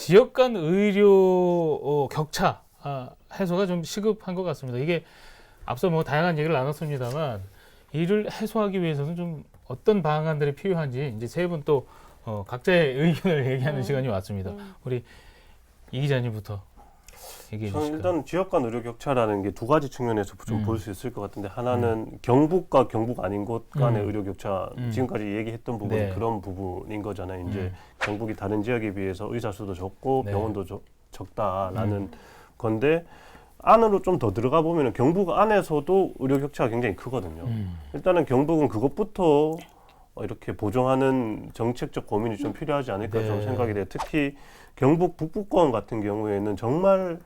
지역 간 의료 어, 격차 아, 해소가 좀 시급한 것 같습니다. 이게 앞서 뭐 다양한 얘기를 나눴습니다만 이를 해소하기 위해서는 좀 어떤 방안들이 필요한지 이제 세 분또 어, 각자의 의견을 얘기하는 음. 시간이 왔습니다. 음. 우리 이 기자님부터 얘기해 주실까요? 일단 지역 간 의료 격차라는 게 두 가지 측면에서 좀 음. 볼수 있을 것 같은데 하나는 경북과 경북 아닌 곳 간의 음. 의료 격차 음. 지금까지 얘기했던 부분이 네. 그런 부분인 거잖아요. 이제 음. 경북이 다른 지역에 비해서 의사 수도 적고 네. 병원도 적- 적다라는 음. 건데 안으로 좀 더 들어가 보면은 경북 안에서도 의료 격차가 굉장히 크거든요. 음. 일단은 경북은 그것부터 어, 이렇게 보정하는 정책적 고민이 좀 필요하지 않을까 네. 좀 생각이 돼요. 특히 경북 북부권 같은 경우에는 정말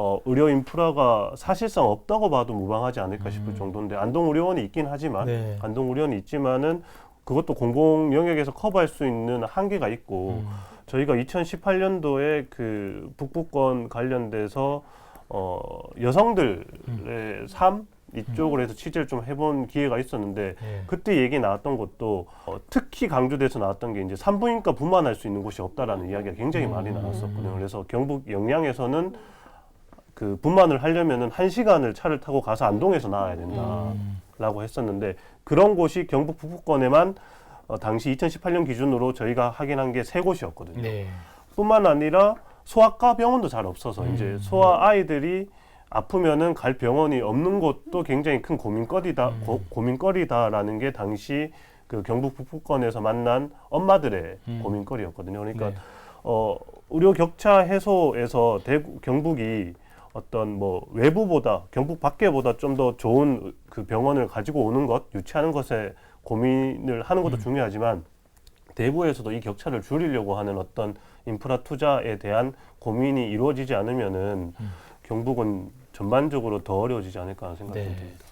어, 의료 인프라가 사실상 없다고 봐도 무방하지 않을까 싶을 음. 정도인데 안동 의료원이 있긴 하지만 네. 안동 의료원이 있지만은 그것도 공공 영역에서 커버할 수 있는 한계가 있고 음. 저희가 2018년도에 그 북부권 관련돼서 어, 여성들의 삶 이쪽으로 해서 취재를 좀 해본 기회가 있었는데 네. 그때 얘기 나왔던 것도 어, 특히 강조돼서 나왔던 게 이제 산부인과 분만할 수 있는 곳이 없다라는 이야기가 굉장히 많이 음. 나왔었거든요. 그래서 경북 영양에서는 그 분만을 하려면은 한 시간을 차를 타고 가서 안동에서 나와야 된다라고 음. 했었는데 그런 곳이 경북 북부권에만 어, 당시 2018년 기준으로 저희가 확인한 게 세 곳이었거든요. 네. 뿐만 아니라 소아과 병원도 잘 없어서 음. 이제 소아 아이들이 아프면은 갈 병원이 없는 것도 굉장히 큰 고민거리다 음. 고, 고민거리다라는 게 당시 그 경북 북부권에서 만난 엄마들의 음. 고민거리였거든요. 그러니까 네. 어 의료 격차 해소에서 대구 경북이 어떤 뭐 외부보다 경북 밖에보다 좀 더 좋은 그 병원을 가지고 오는 것 유치하는 것에 고민을 하는 것도 음. 중요하지만 대구에서도 이 격차를 줄이려고 하는 어떤 인프라 투자에 대한 고민이 이루어지지 않으면은 음. 경북은 전반적으로 더 어려워지지 않을까 하는 생각이 네. 듭니다.